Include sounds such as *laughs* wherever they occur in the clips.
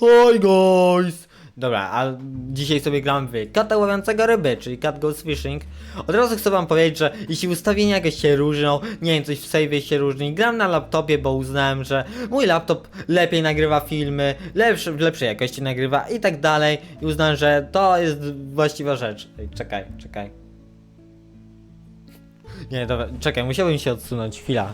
Hi guys! Dobra, a dzisiaj sobie gram w kata łowiącego ryby, czyli Cat Goes Fishing. Od razu chcę wam powiedzieć, że jeśli ustawienia jakieś się różnią, nie wiem, coś w save'ie się różni, gram na laptopie, bo uznałem, że mój laptop lepiej nagrywa filmy, lepszy, w lepszej jakości nagrywa i tak dalej. I uznałem, że to jest właściwa rzecz. Ej, czekaj, czekaj. Nie, dobra, czekaj, musiałbym się odsunąć, chwila.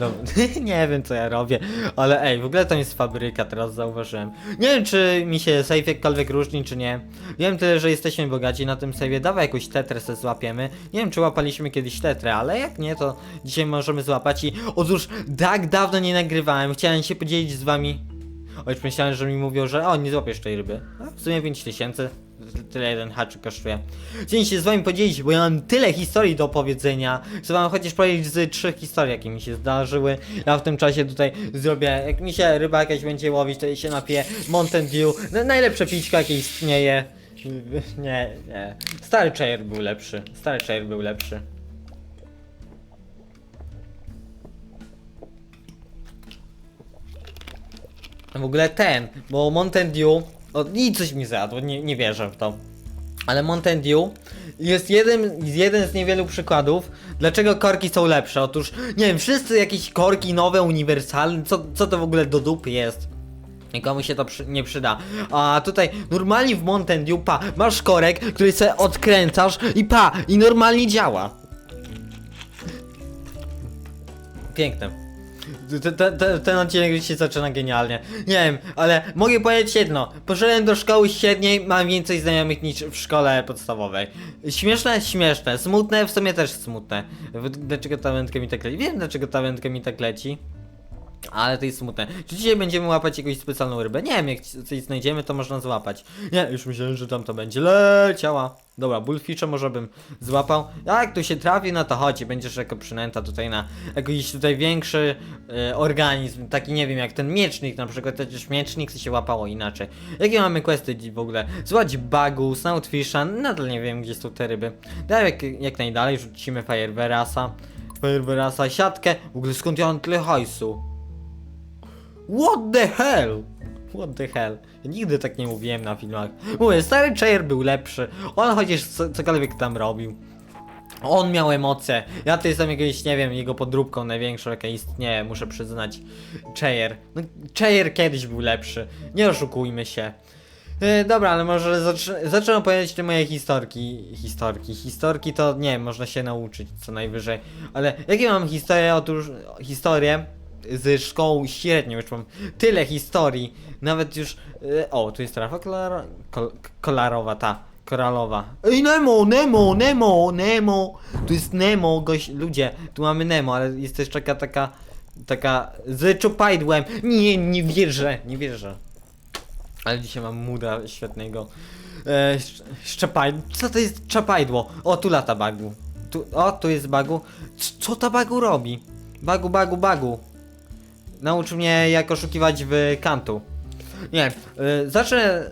No, *laughs* nie wiem co ja robię, ale ej, w ogóle to jest fabryka, teraz zauważyłem. Nie wiem czy mi się save jakkolwiek różni, czy nie. Wiem tyle, że jesteśmy bogaci na tym save'ie, dawaj jakąś tetrę se złapiemy. Nie wiem czy łapaliśmy kiedyś tetrę, ale jak nie, to dzisiaj możemy złapać i... Otóż tak dawno nie nagrywałem, chciałem się podzielić z wami... O, już myślałem, że mi mówią, że o, nie złapiesz tej ryby. A w sumie 5000, tyle jeden haczyk kosztuje. Chciałem się z wami podzielić, bo ja mam tyle historii do opowiedzenia. Chcę wam chociaż powiedzieć z trzech historii, jakie mi się zdarzyły. Ja w tym czasie tutaj zrobię, jak mi się ryba jakaś będzie łowić, to się napiję Mountain Dew. No, najlepsze pićko, jakie istnieje. Nie, nie. Stary Chair był lepszy. Stary Chair był lepszy. W ogóle ten, bo Mountain Dew, o, i coś mi zjadło, nie, nie wierzę w to. Ale Mountain Dew jest jeden, jeden z niewielu przykładów, dlaczego korki są lepsze. Otóż, nie wiem, wszyscy jakieś korki nowe, uniwersalne, co, co to w ogóle do dupy jest? Nikomu się to przy, nie przyda. A tutaj normalnie w Mountain Dew, pa, masz korek, który sobie odkręcasz i pa, i normalnie działa. Piękne. Ten, odcinek się zaczyna genialnie. Nie wiem, ale mogę powiedzieć jedno. Poszedłem do szkoły średniej, mam więcej znajomych niż w szkole podstawowej. Śmieszne, śmieszne. Smutne, w sumie też smutne. Dlaczego ta wędka mi tak leci? Wiem, dlaczego ta wędka mi tak leci. Ale to jest smutne. Czy dzisiaj będziemy łapać jakąś specjalną rybę? Nie wiem, jak coś znajdziemy, to można złapać. Nie, już myślałem, że tam to będzie leciała. Dobra, bullfisha może bym złapał. Jak tu się trafi, no to chodzi, będziesz jako przynęta tutaj na jakiś tutaj większy e, organizm, taki nie wiem, jak ten miecznik na przykład, przecież miecznik się łapało inaczej. Jakie mamy questy w ogóle? Złać bagu, snoutfisha, nadal nie wiem, gdzie są te ryby. Daj jak, jak najdalej, rzucimy fireverasa. Fireverasa, siatkę. W ogóle skąd ja mam tyle hajsu? What the hell? What the hell? Ja nigdy tak nie mówiłem na filmach. Mówię, stary Chair był lepszy. On chociaż co, cokolwiek tam robił. On miał emocje. Ja to jestem jakiegoś, nie wiem, jego podróbką największą, jaka istnieje, muszę przyznać. Chair. No, Chair kiedyś był lepszy. Nie oszukujmy się. E, dobra, ale może zacz- zacznę opowiadać te moje historki. Historki. Historki to nie można się nauczyć co najwyżej. Ale jakie mam historie? Otóż historię z szkołą średnią, już mam tyle historii, nawet już... E, o, tu jest trafa kolaro, kol, kolorowa, ta, koralowa. Ej, Nemo, Nemo, Nemo, Nemo! Tu jest Nemo, gość, ludzie, tu mamy Nemo, ale jest też taka, taka, taka, z czopajdłem. Nie, nie wierzę, nie wierzę. Ale dzisiaj mam muda świetnego. E, sz-. Co to jest czapajdło? O, tu lata bagu. Tu, o, tu jest bagu. C co ta bagu robi? Bagu, bagu, bagu. Naucz mnie jak oszukiwać w kantu. Nie, y, zacznę...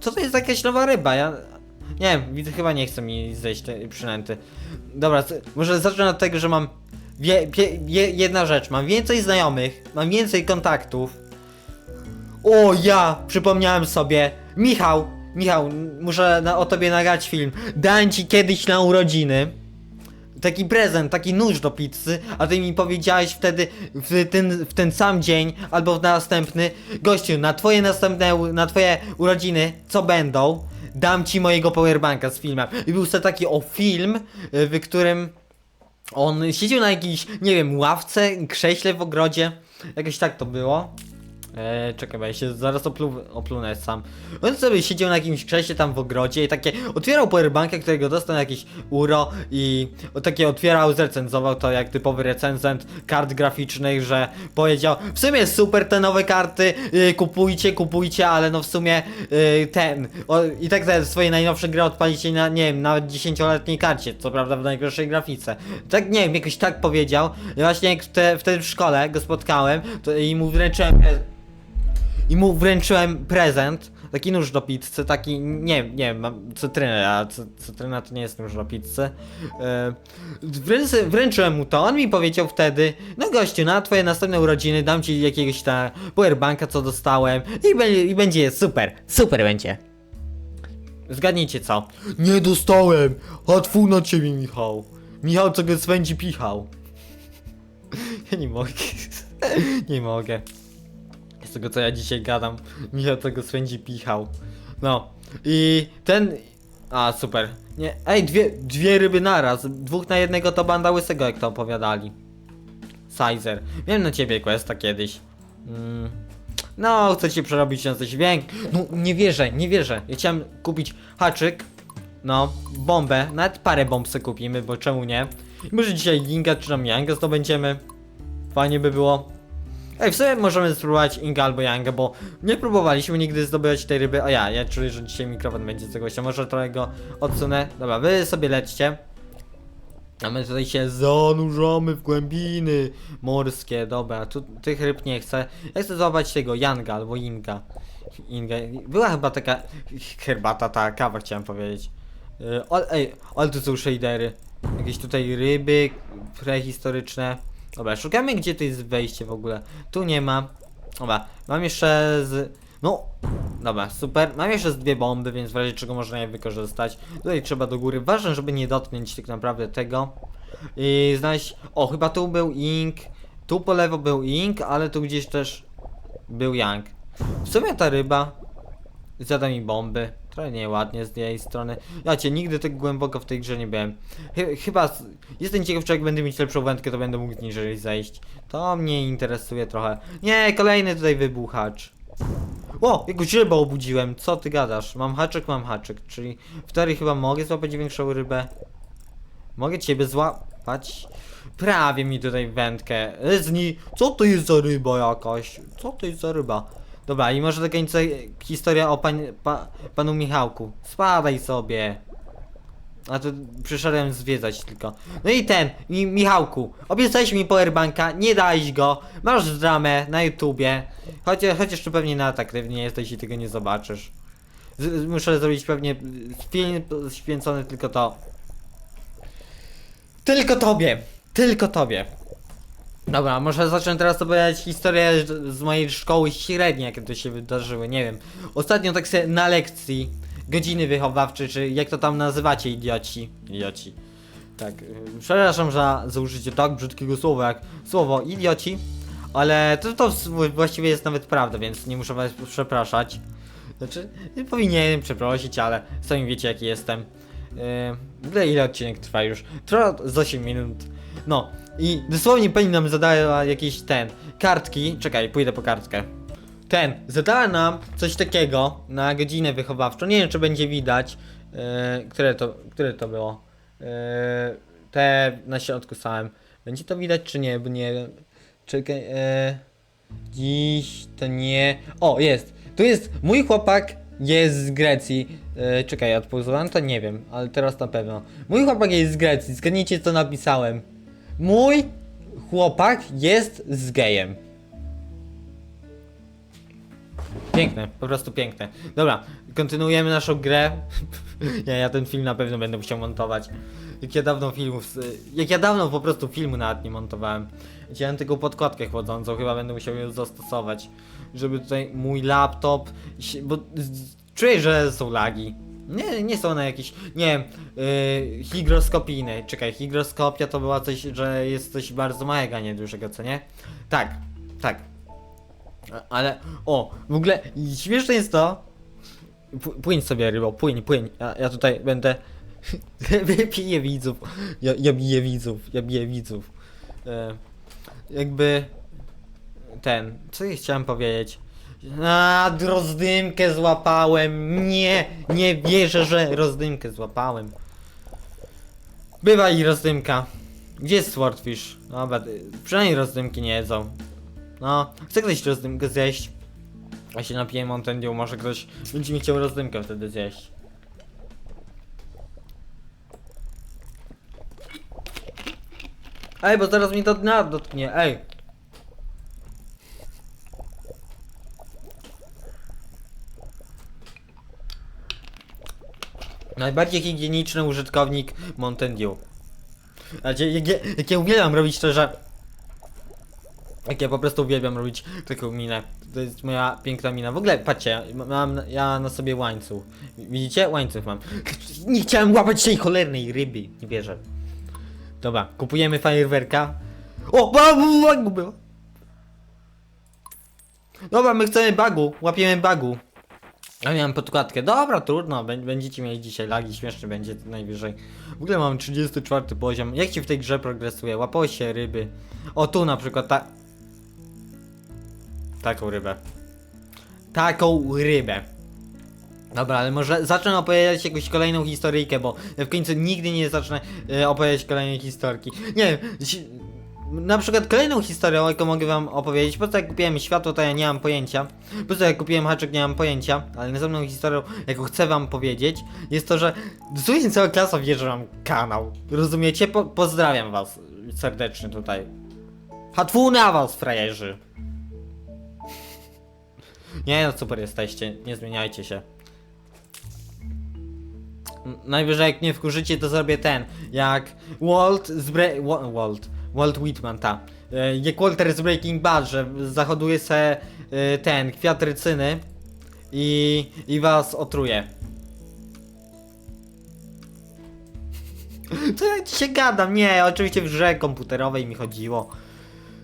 Co to jest jakaś nowa ryba? Ja... Nie wiem, widzę, chyba nie chce mi zejść tej przynęty. Dobra, może zacznę od tego, że mam... Wie, pie, je, jedna rzecz, mam więcej znajomych, mam więcej kontaktów. O, ja! Przypomniałem sobie. Michał, Michał, muszę na, o tobie nagrać film. Dałem ci kiedyś na urodziny taki prezent, taki nóż do pizzy, a ty mi powiedziałeś wtedy w ten, w ten sam dzień albo w następny, gościu, na twoje następne, na twoje urodziny, co będą, dam ci mojego powerbanka z filmem. I był to taki o film, w którym on siedział na jakiejś, nie wiem, ławce, krześle w ogrodzie, jakoś tak to było. Eee, czekaj, bo ja się zaraz oplu, oplunę sam. On sobie siedział na jakimś krześle tam w ogrodzie i takie otwierał powerbankę, którego dostał na jakieś uro i takie otwierał, zrecenzował to jak typowy recenzent kart graficznych, że powiedział w sumie super te nowe karty, yy, kupujcie, kupujcie, ale no w sumie yy, ten o, i tak te swoje najnowsze gry odpalicie na, nie wiem, nawet 10-letniej karcie, co prawda w najgorszej grafice. Tak, nie wiem, jakoś tak powiedział. I właśnie jak te, wtedy w szkole go spotkałem to, i mu wręczyłem i mu wręczyłem prezent, taki nóż do pizzy, taki, nie, nie mam cytrynę, a cy, cytryna to nie jest nóż do pizzy. Wręcz, wręczyłem mu to, on mi powiedział wtedy, no gościu, na twoje następne urodziny dam ci jakiegoś ta powerbanka, co dostałem i, be, i będzie super, super będzie. Zgadnijcie co? Nie dostałem, a twój na ciebie Michał. Michał co go swędzi pichał. *laughs* Ja nie mogę. *laughs* nie mogę. Tego co ja dzisiaj gadam, *laughs* Michał tego swędzi pichał. No. I ten. A, super. Nie. Ej, dwie, dwie ryby naraz. Dwóch na jednego to banda łysego, jak to opowiadali. Sizer. Miałem na ciebie questa kiedyś. Mm. No, chcę cię przerobić na coś większego. No, nie wierzę, nie wierzę. Ja chciałem kupić haczyk. No, bombę. Nawet parę bomb sobie kupimy, bo czemu nie? Może dzisiaj Ginga czy tam Yanga zdobędziemy. Fajnie by było. Ej, w sumie możemy spróbować Inga albo Yanga, bo nie próbowaliśmy nigdy zdobywać tej ryby. O ja, ja czuję, że dzisiaj mikrofon będzie tego się. Może trochę go odsunę. Dobra, wy sobie lećcie. A my tutaj się zanurzamy w głębiny morskie. Dobra, tu tych ryb nie chcę. Ja chcę złapać tego Yanga albo Inga. Inga. Była chyba taka herbata, ta kawa chciałem powiedzieć. Yy, ej, ale tu są shadery. Jakieś tutaj ryby prehistoryczne. Dobra, szukamy gdzie to jest wejście w ogóle. Tu nie ma. Dobra, mam jeszcze z... No, dobra, super. Mam jeszcze z dwie bomby, więc w razie czego można je wykorzystać. Tutaj trzeba do góry. Ważne, żeby nie dotknąć tak naprawdę tego. I znaleźć... O, chyba tu był Ink. Tu po lewo był Ink, ale tu gdzieś też był Yang. W sumie ta ryba zada mi bomby. Trochę nieładnie z jej strony. Ja nigdy tak głęboko w tej grze nie byłem. Chy- chyba z... jestem ciekaw, czy jak będę mieć lepszą wędkę, to będę mógł niżej zejść. To mnie interesuje trochę. Nie, kolejny tutaj wybuchacz. O, jakąś rybę obudziłem. Co ty gadasz? Mam haczyk, mam haczyk. Czyli w teorii chyba mogę złapać większą rybę. Mogę ciebie złapać? Prawie mi tutaj wędkę. Zni, co to jest za ryba jakaś? Co to jest za ryba? Dobra, i może do końca historia o pan, pa, panu Michałku. Spadaj sobie. A to przyszedłem zwiedzać tylko. No i ten, mi, Michałku, obiecałeś mi powerbanka, nie dałeś go, masz dramę na YouTubie. Chociaż, chociaż tu pewnie na tak nie jesteś i tego nie zobaczysz. Z, muszę zrobić pewnie film święcony tylko to. Tylko tobie! Tylko tobie! Dobra, może zacznę teraz opowiadać historię z mojej szkoły średniej, jakie to się wydarzyły, nie wiem. Ostatnio tak sobie na lekcji, godziny wychowawcze, czy jak to tam nazywacie, idioci. Idioci. Tak, yy, przepraszam za, za użycie tak brzydkiego słowa jak słowo idioci, ale to, to właściwie jest nawet prawda, więc nie muszę was przepraszać. Znaczy, nie powinienem przeprosić, ale sami wiecie jaki jestem. Yy, ile odcinek trwa już? Trwa z 8 minut. No, i dosłownie pani nam zadała jakieś ten, kartki, czekaj, pójdę po kartkę. Ten, zadała nam coś takiego na godzinę wychowawczą, nie wiem czy będzie widać, yy, które, to, które to było. Yy, te na środku samym. Będzie to widać czy nie, bo nie wiem. Czekaj, yy, dziś to nie... O, jest! Tu jest mój chłopak jest z Grecji. Yy, czekaj, odpauzowałem to? Nie wiem, ale teraz na pewno. Mój chłopak jest z Grecji, zgadnijcie co napisałem. Mój chłopak jest z gejem. Piękne, po prostu piękne. Dobra, kontynuujemy naszą grę. *laughs* nie, ja ten film na pewno będę musiał montować. Jak ja dawno filmów, jak ja dawno po prostu filmu nawet nie montowałem. Chciałem tylko podkładkę chłodzącą, chyba będę musiał ją zastosować. Żeby tutaj mój laptop, bo czuję, że są lagi. Nie, nie są one jakieś, nie wiem, yy, higroskopijne. Czekaj, higroskopia to była coś, że jest coś bardzo małego, nie dużego, co nie? Tak, tak. A- Ale, o, w ogóle śmieszne jest to. P- Płyń sobie rybo, płyń, płyń. Ja, ja tutaj będę. *laughs* Piję widzów. Ja, ja biję widzów, ja biję widzów. E, jakby. Ten, co ja chciałem powiedzieć? A, rozdymkę złapałem. Nie, nie wierzę, że rozdymkę złapałem. Bywa i rozdymka. Gdzie jest Swordfish? Dobra, y, przynajmniej rozdymki nie jedzą. No, chcę ktoś rozdymkę zjeść. Ja się napiję Mountain Dew, może ktoś będzie mi chciał rozdymkę wtedy zjeść. Ej, bo zaraz mi to dna dotknie, ej. Najbardziej higieniczny użytkownik Mountain Dew. Znaczy, jak, ja- jak ja uwielbiam robić to, że... Jak ja po prostu uwielbiam robić taką minę. To jest moja piękna mina. W ogóle, patrzcie, mam ja na sobie łańcuch. Widzicie? Łańcuch mam. Nie chciałem łapać tej cholernej ryby. Nie wierzę. Dobra, kupujemy fajerwerka. O, bagu było. Dobra, my chcemy bagu. Łapiemy bagu. Ja miałem podkładkę. Dobra, trudno. bę- Będziecie mieli dzisiaj lagi. Śmieszny będzie to najwyżej. W ogóle mam 34 poziom. Jak ci w tej grze progresuje? Łapało się ryby. O, tu na przykład ta... Taką rybę. Taką rybę. Dobra, ale może zacznę opowiadać jakąś kolejną historyjkę, bo w końcu nigdy nie zacznę e, opowiadać kolejnej historki. Nie wiem, na przykład kolejną historię, jaką mogę wam opowiedzieć, po co jak kupiłem światło, to ja nie mam pojęcia. Po co jak kupiłem haczyk, nie mam pojęcia, ale następną historią, jaką chcę wam powiedzieć, jest to, że dosłownie cała klasa wie, że mam kanał. Rozumiecie? Po pozdrawiam was serdecznie tutaj. Hatwu na was, frajerzy! *laughs* Nie no, super jesteście, nie zmieniajcie się. Najwyżej jak nie wkurzycie, to zrobię ten. Jak Walt z Bre Wa- Walt. Walt Whitman, ta. E, Jak Walter z Breaking Bad, że zahoduje se e, ten kwiat rycyny i, i was otruje. *laughs* Co ja ci się gadam? Nie, oczywiście w grze komputerowej mi chodziło.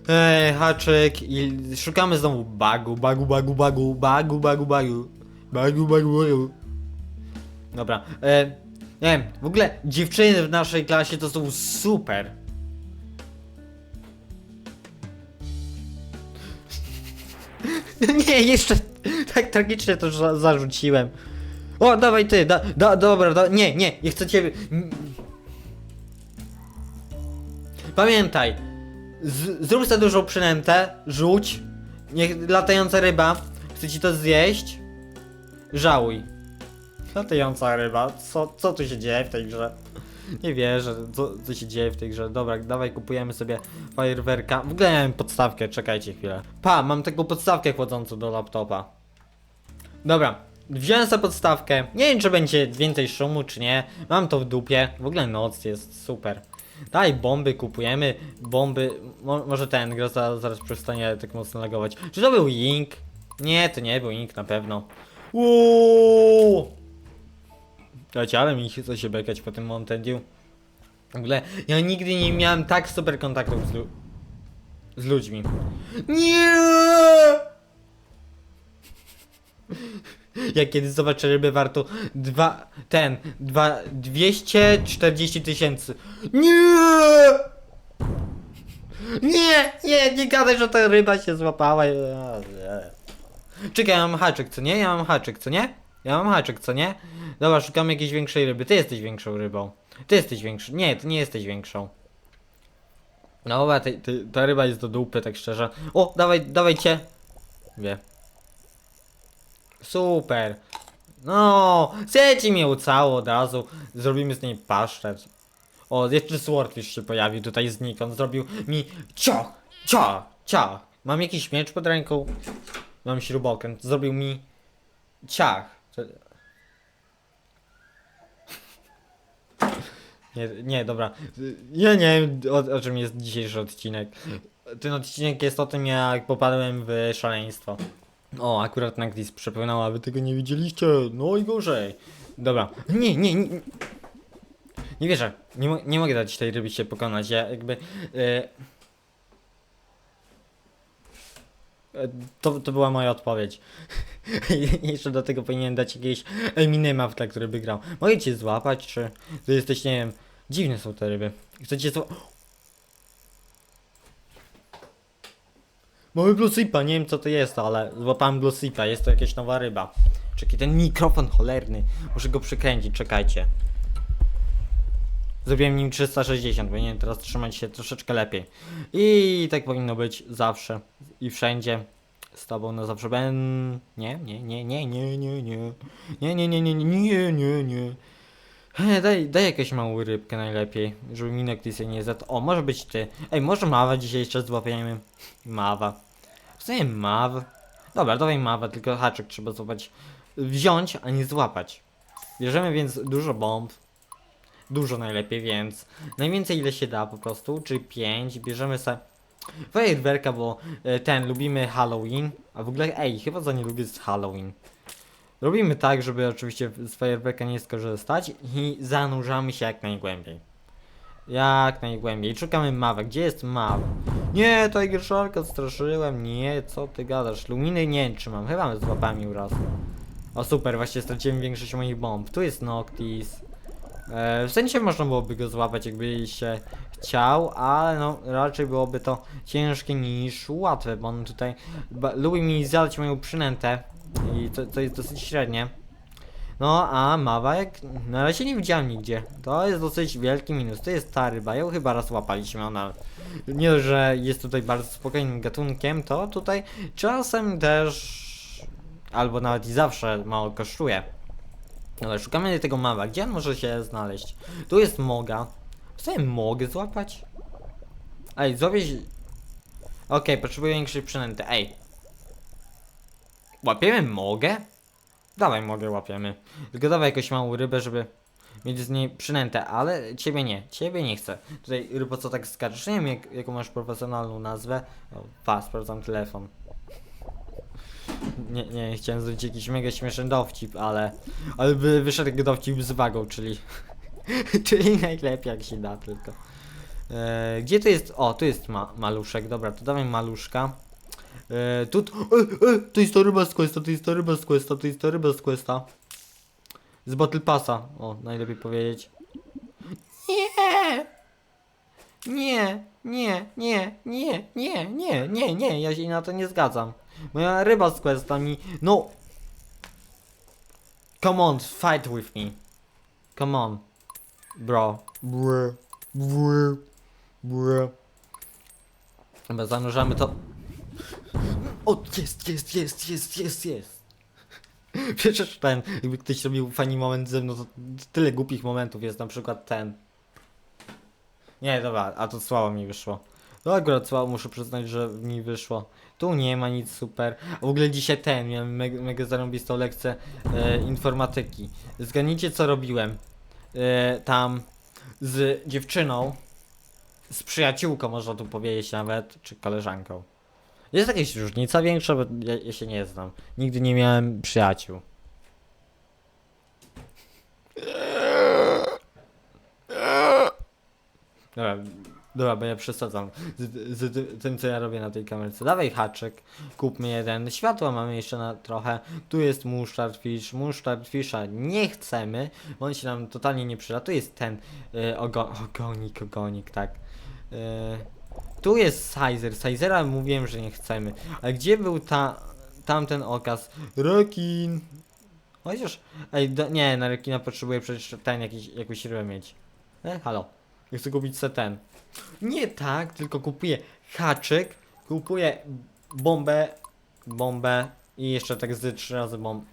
Ej, haczyk i szukamy znowu bagu, bagu, bagu, bagu, bagu, bagu, bagu, bagu, bagu, bagu. Dobra, e, nie wiem, w ogóle dziewczyny w naszej klasie to są super. *laughs* Nie, jeszcze tak tragicznie to za zarzuciłem. O, dawaj ty, da, da, dobra, da, nie, nie, nie chcę ciebie... Pamiętaj, zrób sobie dużą przynętę, rzuć, niech latająca ryba chce ci to zjeść, żałuj. Latająca ryba, co, co tu się dzieje w tej grze? Nie wierzę, co, co się dzieje w tej grze. Dobra, dawaj kupujemy sobie fajerwerka. W ogóle miałem podstawkę, czekajcie chwilę. Pa, mam taką podstawkę kładzącą do laptopa. Dobra, wziąłem sobie podstawkę. Nie wiem, czy będzie więcej szumu, czy nie. Mam to w dupie. W ogóle noc jest super. Daj bomby, kupujemy bomby. Mo może ten gra za zaraz przestanie tak mocno lagować. Czy to był Ink? Nie, to nie był Ink na pewno. Uuuu! Słuchajcie, ale mi chce się bekać po tym Mountain. W ogóle ja nigdy nie miałem tak super kontaktów z, lu z ludźmi. Nie! Jak kiedyś zobaczę ryby warto dwa, ten, dwa, 240 tysięcy. Nie! Nie, nie, nie gadaj, że ta ryba się złapała. Czekaj, ja mam haczyk, co nie? Ja mam haczyk, co nie? Ja mam haczyk, co nie? Dobra, szukam jakiejś większej ryby. Ty jesteś większą rybą. Ty jesteś większy. Nie, ty nie jesteś większą. No dobra, ty, ty, ta ryba jest do dupy, tak szczerze. O, dawaj, dawajcie. Wie. Super. No, sieci mnie ucało od razu. Zrobimy z niej paszczet. O, jeszcze Swordfish się pojawił tutaj znikąd. Zrobił mi cio, cio, cio. Mam jakiś miecz pod ręką. Mam śrubokręt. Zrobił mi ciach. Co- Nie, nie, dobra. Ja nie wiem o, o czym jest dzisiejszy odcinek. Ten odcinek jest o tym, jak popadłem w szaleństwo. O, akurat Nagdis przepłynął, a wy tego nie widzieliście. No i gorzej. Dobra. Nie, nie, nie. Nie wierzę. Nie, mo nie mogę dać tej ryby się pokonać. Ja jakby. E, e, to, to była moja odpowiedź. *laughs* Jeszcze do tego powinienem dać jakiegoś Eminema w tle, który by grał. Mogę cię złapać, czy wy jesteś, nie wiem, dziwne są te ryby. Chcecie złapać. Mamy Bluesipa, nie wiem co to jest, ale złapałem Bluesipa, jest to jakaś nowa ryba. Czekaj, ten mikrofon cholerny, muszę go przykręcić, czekajcie. Zrobiłem nim 360, powinienem teraz trzymać się troszeczkę lepiej. I tak powinno być zawsze i wszędzie. Z tobą na zawsze ben... Nie, nie, nie, nie, nie, nie, nie. Nie, nie, nie, nie, nie, nie, nie. He, Daj, daj jakąś małą rybkę najlepiej, żeby minek się nie zat... O, może być ty. Ej, może mawa dzisiaj jeszcze złapiemy. Mawa. W sumie maw. Dobra, dawaj mawa, tylko haczyk trzeba złapać. Wziąć, a nie złapać. Bierzemy więc dużo bomb. Dużo najlepiej, więc najwięcej ile się da po prostu, czyli 5. Bierzemy sobie fajerwerka, bo e, ten, lubimy Halloween. A w ogóle, ej, chyba za nie lubię z Halloween. Robimy tak, żeby oczywiście z fajerwerka nie skorzystać i zanurzamy się jak najgłębiej. Jak najgłębiej. Szukamy mawę. Gdzie jest mawa? Nie, Tiger Sharka straszyłem. Nie, co ty gadasz? Luminy nie wiem, czy mam. Chyba z łapami uraz. O super, właśnie straciłem większość moich bomb. Tu jest Noctis. E, w sensie można byłoby go złapać, jakby się chciał, ale no raczej byłoby to ciężkie niż łatwe, bo on tutaj lubi mi zjadać moją przynętę i to, to jest dosyć średnie. No, a mawa jak na razie nie widziałem nigdzie. To jest dosyć wielki minus. To jest ta ryba, ją chyba raz łapaliśmy, ona nie że jest tutaj bardzo spokojnym gatunkiem, to tutaj czasem też albo nawet i zawsze mało kosztuje. Ale szukamy tego mawa. Gdzie on może się znaleźć? Tu jest moga. Ja mogę złapać? Ej, złapieś... Okej, potrzebuję większej przynęty. Ej. Łapiemy mogę? Dawaj mogę łapiemy. Tylko dawaj jakąś małą rybę, żeby mieć z niej przynętę, ale ciebie nie, ciebie nie chcę. Tutaj rybo co tak skaczesz, nie wiem jak, jaką masz profesjonalną nazwę. O, pa, sprawdzam telefon. Nie, nie, chciałem zrobić jakiś mega śmieszny dowcip, ale... Ale by wyszedł dowcip z wagą, czyli... *laughs* czyli najlepiej jak się da tylko. E, gdzie to jest? O, tu jest ma maluszek, dobra, to dawaj maluszka. E, tu... E, e, to jest to ryba z questa, to jest to ryba z questa, to jest to ryba z questa. Z Battle Passa, o, najlepiej powiedzieć. Nie! Nie, nie, nie, nie, nie, nie, nie, nie, ja się na to nie zgadzam. Moja ryba z questa mi... No! Come on, fight with me. Come on. Bro. Bro. Bro. Bro. Chyba zanurzamy to... O, jest, jest, jest, jest, jest, jest. *laughs* Przecież ten, jakby ktoś robił fajny moment ze mną, to tyle głupich momentów jest, na przykład ten. Nie, dobra, a to słabo mi wyszło. No akurat słabo muszę przyznać, że mi wyszło. Tu nie ma nic super. A w ogóle dzisiaj ten, miałem mega, mega zarąbistą lekcję e, informatyki. Zgadnijcie co robiłem. E, tam z dziewczyną, z przyjaciółką można tu powiedzieć nawet, czy koleżanką. Jest jakaś różnica większa, bo ja, ja się nie znam. Nigdy nie miałem przyjaciół. Dobra, dobra, bo ja przesadzam z, z, z tym, co ja robię na tej kamerce. Dawaj haczyk, kupmy jeden. Światła mamy jeszcze na trochę. Tu jest musztard fish. Musztard nie chcemy, bo on się nam totalnie nie przyda. Tu jest ten y, ogo, ogonik, ogonik, tak. Y, tu jest Sizer. Sizera mówiłem, że nie chcemy. Ale gdzie był ta, tamten okaz? Rekin. Chociaż, ej, do, nie, na rekina potrzebuję przecież ten jakiś, jakąś rybę mieć. E, halo. Chcę kupić se ten. Nie tak, tylko kupuję haczyk, kupuję bombę, bombę i jeszcze tak z trzy razy bomb.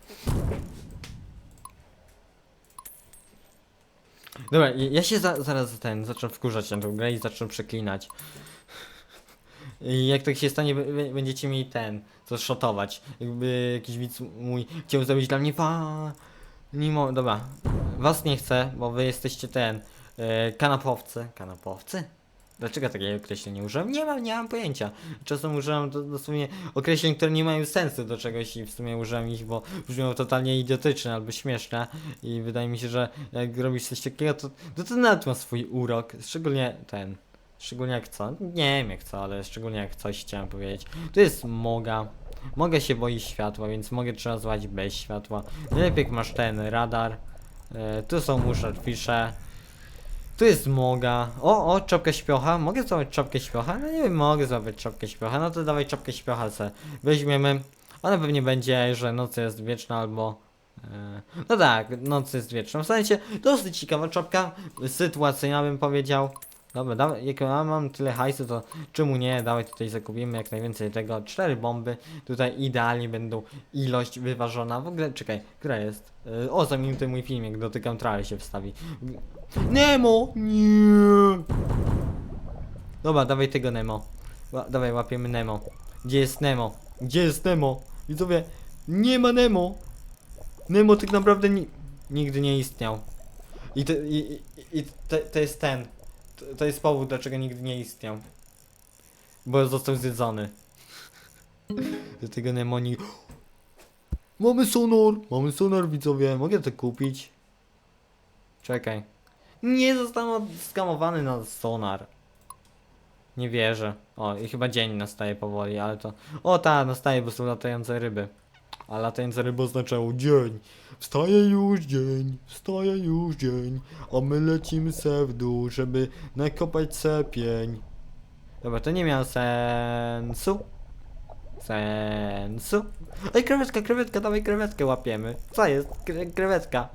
Dobra, ja się za, zaraz ten, zacznę wkurzać na tą grę i zacznę przeklinać. I jak tak się stanie, będziecie mieli ten, co shotować. Jakby jakiś widz mój chciał zrobić dla mnie fa... Nie mo... Dobra. Was nie chcę, bo wy jesteście ten... E, kanapowcy. Dlaczego takiego określenia użyłem? Nie mam, nie mam pojęcia. Czasem używam do, dosłownie określeń, które nie mają sensu do czegoś i w sumie użyłem ich, bo brzmią totalnie idiotyczne albo śmieszne i wydaje mi się, że jak robisz coś takiego, to, to, to nawet ma swój urok. Szczególnie ten. Szczególnie jak co? Nie wiem jak co, ale szczególnie jak coś chciałem powiedzieć. Tu jest moga. Mogę się boi światła, więc mogę trzeba zwać bez światła. Najlepiej jak masz ten radar. E, tu są muszardfisze. Tu jest moga. O, o, czapkę śpiocha. Mogę złapać czapkę śpiocha? No nie wiem, mogę złapać czapkę śpiocha. No to dawaj czapkę śpiocha se. Weźmiemy. Ona pewnie będzie, że noc jest wieczna albo... e, No tak, noc jest wieczna. W sensie, dosyć ciekawa czapka. Sytuacyjna bym powiedział. Dobra, jak ja mam tyle hajsu, to czemu nie? Dawaj tutaj zakupimy jak najwięcej tego. Cztery bomby. Tutaj idealnie będą ilość wyważona. W ogóle, czekaj, która jest? E, O, za minutę mój filmik, dotykam trawy się wstawi. Nemo! Nie! Dobra, dawaj tego Nemo. Ła, dawaj, łapiemy Nemo. Gdzie jest Nemo? Gdzie jest Nemo? Widzowie, nie ma Nemo! Nemo tak naprawdę nie... nigdy nie istniał. I to, i, i, i to, to jest ten. To, jest powód, dlaczego nigdy nie istniał. Bo został zjedzony. Dlatego Nemoni... Mamy sonar! Mamy sonar, widzowie. Mogę to kupić? Czekaj. Nie zostałem skamowany na sonar. Nie wierzę. O, i chyba dzień nastaje powoli, ale to... O, ta, nastaje, bo są latające ryby. A latające ryby oznaczało dzień. Wstaje już dzień, wstaje już dzień, a my lecimy se w dół, żeby nakopać se pień. Dobra, to nie miało sensu. Sensu. Ej, krewetka, krewetka, dawaj krewetkę łapiemy. Co jest? Kre krewetka.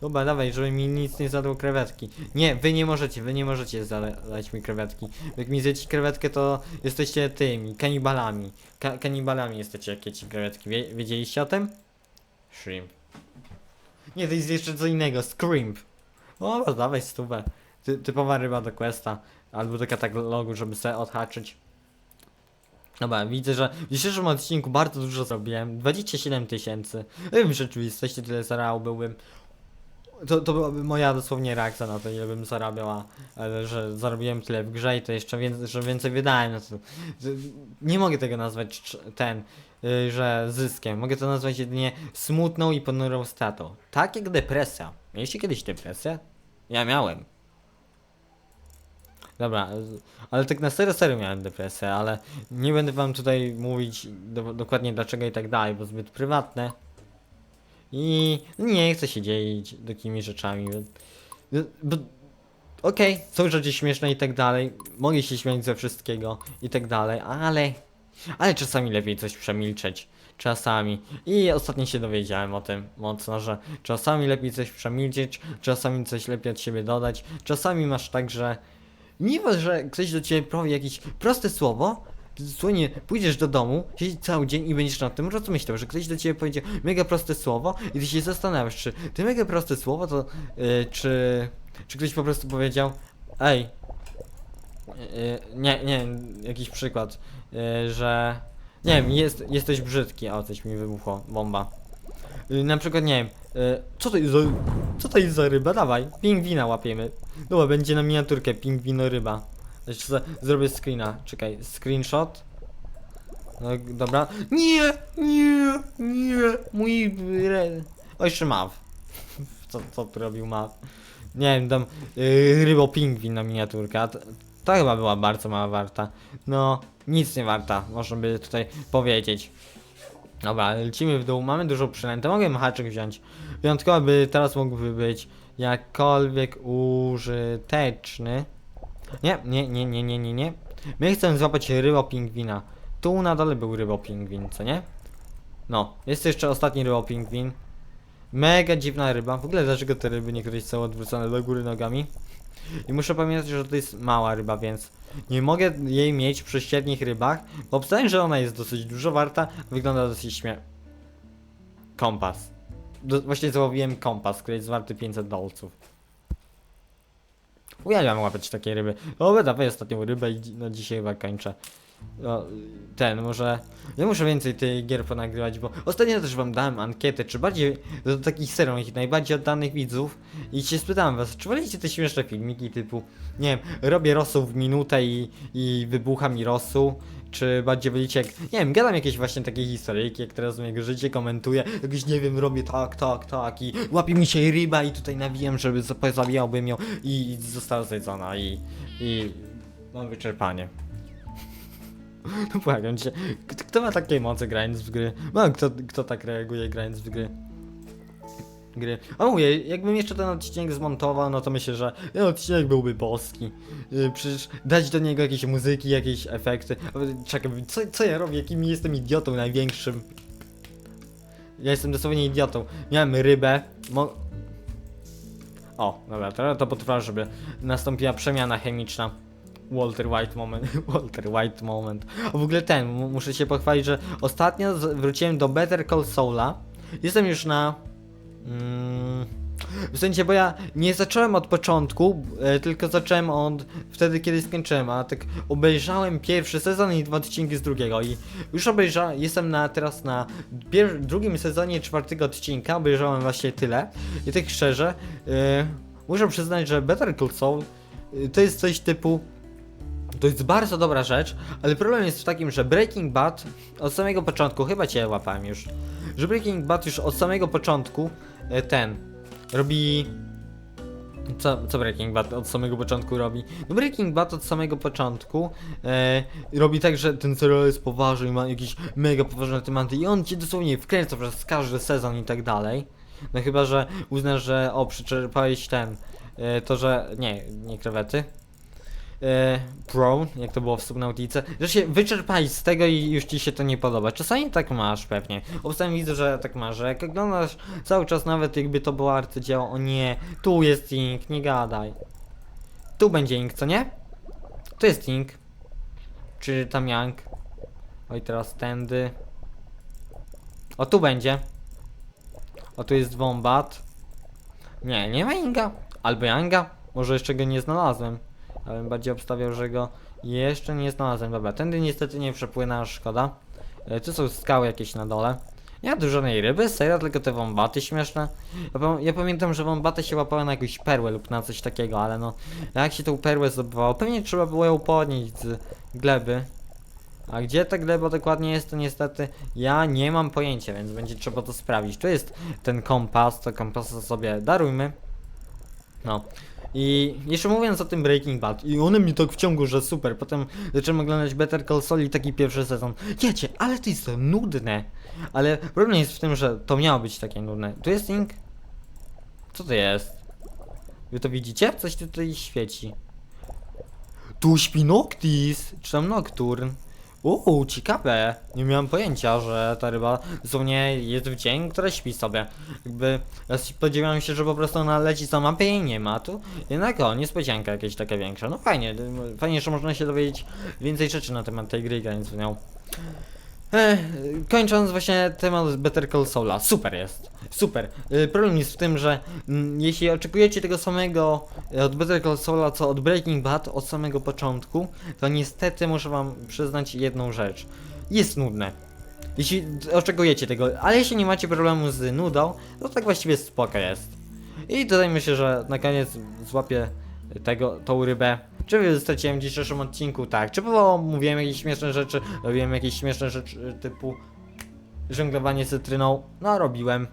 Dobra, dawaj, żeby mi nic nie zadło krewetki. Nie, wy nie możecie, wy nie możecie zadać mi krewetki. Jak mi zjecie krewetkę, to jesteście tymi, kanibalami. Ka kanibalami jesteście, jak jecie krewetki. Wie wiedzieliście o tym? Shrimp. Nie, to jest jeszcze co innego, scrimp. O, no, dawaj stówę. Ty typowa ryba do questa. Albo do katalogu, żeby sobie odhaczyć. Dobra, widzę, że w dzisiejszym odcinku bardzo dużo zrobiłem. 27 tysięcy. W rzeczywistości tyle zarabiał, byłbym. To, to byłaby moja dosłownie reakcja na to, ile bym zarabiała, że zarobiłem tyle w grze i to jeszcze więcej, że więcej wydałem Nie mogę tego nazwać ten, y, że zyskiem. Mogę to nazwać jedynie smutną i ponurą stratą. Tak jak depresja. Mieliście kiedyś depresję? Ja miałem. Dobra, z- ale tak na serio, serio miałem depresję, ale nie będę wam tutaj mówić do, dokładnie dlaczego i tak dalej, bo zbyt prywatne. I nie chcę się dzielić takimi rzeczami. Okej, są rzeczy śmieszne i tak dalej. Mogę się śmiać ze wszystkiego i tak dalej, ale. Ale czasami lepiej coś przemilczeć. Czasami. I ostatnio się dowiedziałem o tym mocno, że czasami lepiej coś przemilczeć, czasami coś lepiej od siebie dodać. Czasami masz tak, że. Mimo, że ktoś do ciebie powie jakieś proste słowo, ty dosłownie pójdziesz do domu, siedzisz cały dzień i będziesz nad tym rozmyślał, że ktoś do ciebie powiedział mega proste słowo i ty się zastanawiasz, czy ty mega proste słowo to, yy, czy, czy ktoś po prostu powiedział, ej, yy, nie, nie, jakiś przykład, yy, że, nie wiem, jest, jesteś brzydki, o, coś mi wybuchło, bomba. Yy, na przykład, nie wiem, yy, co to jest za, co to jest za ryba? Dawaj, pingwina łapiemy. Dobra, będzie na miniaturkę pingwino ryba. Jeszcze zrobię screena. Czekaj, screenshot. No dobra. Nie, nie, nie. Mój. Re... O, jeszcze Maw. Co, co tu robił Maw? Nie wiem, tam yy, rybo pingwin na miniaturkę. a To, to chyba była bardzo mała warta. No, nic nie warta, można by tutaj powiedzieć. Dobra, lecimy w dół, mamy dużo przynęty, mogę haczyk wziąć. Wyjątkowo by teraz mógłby być jakkolwiek użyteczny. Nie, nie, nie, nie, nie, nie, nie. My chcemy złapać rybo pingwina. Tu na dole był rybo pingwin, co nie? No, jest jeszcze ostatni rybo pingwin. Mega dziwna ryba. W ogóle dlaczego te ryby niektóre są odwrócone do góry nogami? I muszę pamiętać, że to jest mała ryba, więc nie mogę jej mieć przy średnich rybach, bo obstawiam, że ona jest dosyć dużo warta, wygląda dosyć śmie... Kompas. Do, właśnie złowiłem kompas, który jest warty 500 dolców. Uwielbiam łapać takie ryby. O, dawaj ostatnią rybę i dzi- no dzisiaj chyba kończę. No, ten, może... Ja muszę więcej tych gier ponagrywać, bo ostatnio też wam dałem ankietę, czy bardziej do takich serii najbardziej oddanych widzów i się spytałem was, czy wolicie te śmieszne filmiki typu, nie wiem, robię rosół w minutę i, i wybucha mi rosół, czy bardziej wolicie, nie wiem, gadam jakieś właśnie takie historyjki, jak teraz mojego życie komentuję, jakoś, nie wiem, robię tak, tak, tak i łapie mi się ryba i tutaj nawijam, żeby za- zabijałbym ją i została zjedzona i, i mam wyczerpanie. *laughs* No błagam cię, kto, ma takie moce grając w gry? No, kto, kto tak reaguje grając w gry? Gry. A mówię, jakbym jeszcze ten odcinek zmontował, no to myślę, że ten odcinek byłby boski. Yy, przecież dać do niego jakieś muzyki, jakieś efekty. Czekaj, co, co ja robię? Jakim jestem idiotą największym? Ja jestem dosłownie idiotą. Miałem rybę. Mo o, dobra, teraz to potrwa, żeby nastąpiła przemiana chemiczna. Walter White moment. *laughs* Walter White moment. A w ogóle ten, mu- muszę się pochwalić, że ostatnio wróciłem do Better Call Saula. Jestem już na. Mm, W sensie, bo ja nie zacząłem od początku, e, tylko zacząłem od wtedy, kiedy skończyłem, a tak obejrzałem pierwszy sezon i dwa odcinki z drugiego i już obejrzałem, jestem na, teraz na drugim sezonie czwartego odcinka, obejrzałem właśnie tyle i tak szczerze, e, muszę przyznać, że Better Call Saul e, to jest coś typu to jest bardzo dobra rzecz, ale problem jest w takim, że Breaking Bad od samego początku, chyba cię łapałem już, że Breaking Bad już od samego początku e, ten robi. Co, co Breaking Bad od samego początku robi? No Breaking Bad od samego początku e, robi tak, że ten serial jest poważny i ma jakieś mega poważne tematy i on cię dosłownie wkręca przez każdy sezon i tak dalej. No chyba, że uznasz, że o, przyczerpałeś ten, e, to, że, nie, nie krewety, e, Pro, jak to było w Subnautice, że się wyczerpałeś z tego i już ci się to nie podoba. Czasami tak masz pewnie. Obstałem widzę, że tak masz, że jak oglądasz cały czas nawet jakby to było arcydzieło, o nie, tu jest ink, nie gadaj. Tu będzie ink, co nie? Tu jest ink. Czy tam Yang? Oj, teraz tędy. O, tu będzie. O, tu jest wombat. Nie, nie ma Inga. Albo Yanga. Może jeszcze go nie znalazłem. Ja bym bardziej obstawiał, że go jeszcze nie znalazłem. Dobra, tędy niestety nie przepłynę, szkoda. E, tu są skały jakieś na dole. Nie ma tu żadnej ryby, serio, tylko te wombaty śmieszne. Ja, ja pamiętam, że wombaty się łapały na jakąś perłę lub na coś takiego, ale no, jak się tą perłę zdobywało, pewnie trzeba było ją podnieść z gleby. A gdzie ta gleba dokładnie jest, to niestety ja nie mam pojęcia, więc będzie trzeba to sprawdzić. Tu jest ten kompas, to kompasa sobie darujmy. No. I jeszcze mówiąc o tym Breaking Bad, i one mi tak wciągu, że super. Potem zacząłem oglądać Better Call Saul i taki pierwszy sezon. Wiecie, ale to jest nudne. Ale problem jest w tym, że to miało być takie nudne. Tu jest ink? Co to jest? Wy to widzicie? Coś tutaj świeci. Tu śpi Noctis, czy tam Nocturne. Uuu, ciekawe. Nie miałem pojęcia, że ta ryba dosłownie jest w dzień, która śpi sobie. Jakby ja spodziewałem się, że po prostu ona leci za mapę i nie ma. Tu jednak o, niespodzianka jakieś taka większa. No fajnie, fajnie, że można się dowiedzieć więcej rzeczy na temat tej gry, grając w nią. Ech, kończąc właśnie temat Better Call Saula, super jest, super. Y, Problem jest w tym, że mm, jeśli oczekujecie tego samego y, od Better Call Saula co od Breaking Bad od samego początku, to niestety muszę wam przyznać jedną rzecz. Jest nudne. Jeśli oczekujecie tego, ale jeśli nie macie problemu z nudą, to tak właściwie spoko jest. I tutaj myślę, że na koniec złapię tego, tą rybę. Czy straciłem w dzisiejszym odcinku? Tak. Czy było, mówiłem jakieś śmieszne rzeczy, robiłem jakieś śmieszne rzeczy typu żonglowanie cytryną? No, robiłem.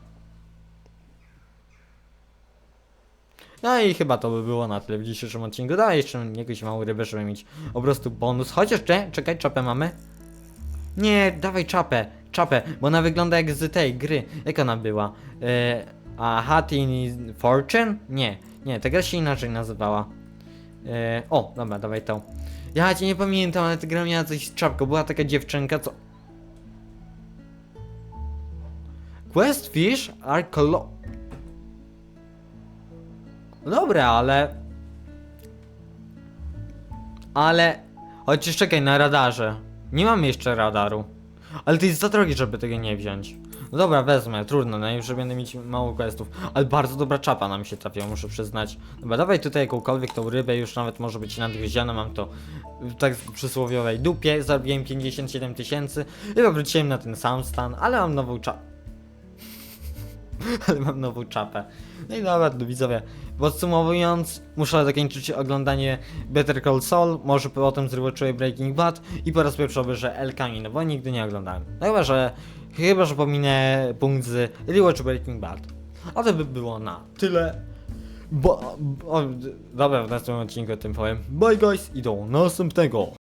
No i chyba to by było na tyle w dzisiejszym odcinku. Daj jeszcze jakąś małą rybę, żeby mieć po prostu bonus. Chociaż cze, czekaj, czapę mamy? Nie, dawaj czapę, czapę, bo ona wygląda jak z tej gry. Jak ona była? E, a Hat in Fortune? Nie, nie, ta gra się inaczej nazywała. E, o, dobra, dawaj tą. Ja cię nie pamiętam, ale ta gra miała coś z czapką. Była taka dziewczynka, co... Quest Fish are colo... No Dobra, ale... Ale... Chociaż czekaj, na radarze. Nie mamy jeszcze radaru. Ale to jest za drogie, żeby tego nie wziąć. No dobra, wezmę, trudno, najwyżej będę mieć mało questów. Ale bardzo dobra czapa nam się trafiła, muszę przyznać. Dobra, dawaj tutaj jakąkolwiek tą rybę, już nawet może być nadgryziona, mam to tak przysłowiowej dupie. Zarobiłem 57 tysięcy i wróciłem na ten sam stan, ale mam nową czapę. *laughs* ale mam nową czapę. No i dobra, no widzowie, podsumowując, muszę zakończyć oglądanie Better Call Saul, może potem zrewatchuję Breaking Bad i po raz pierwszy obejrzę El Camino, bo nigdy nie oglądałem. No chyba, że, chyba, że pominę punkt z Rewatch Breaking Bad. A to by było na tyle. Bo, o, dobra, w następnym odcinku o tym powiem. Bye guys i do następnego.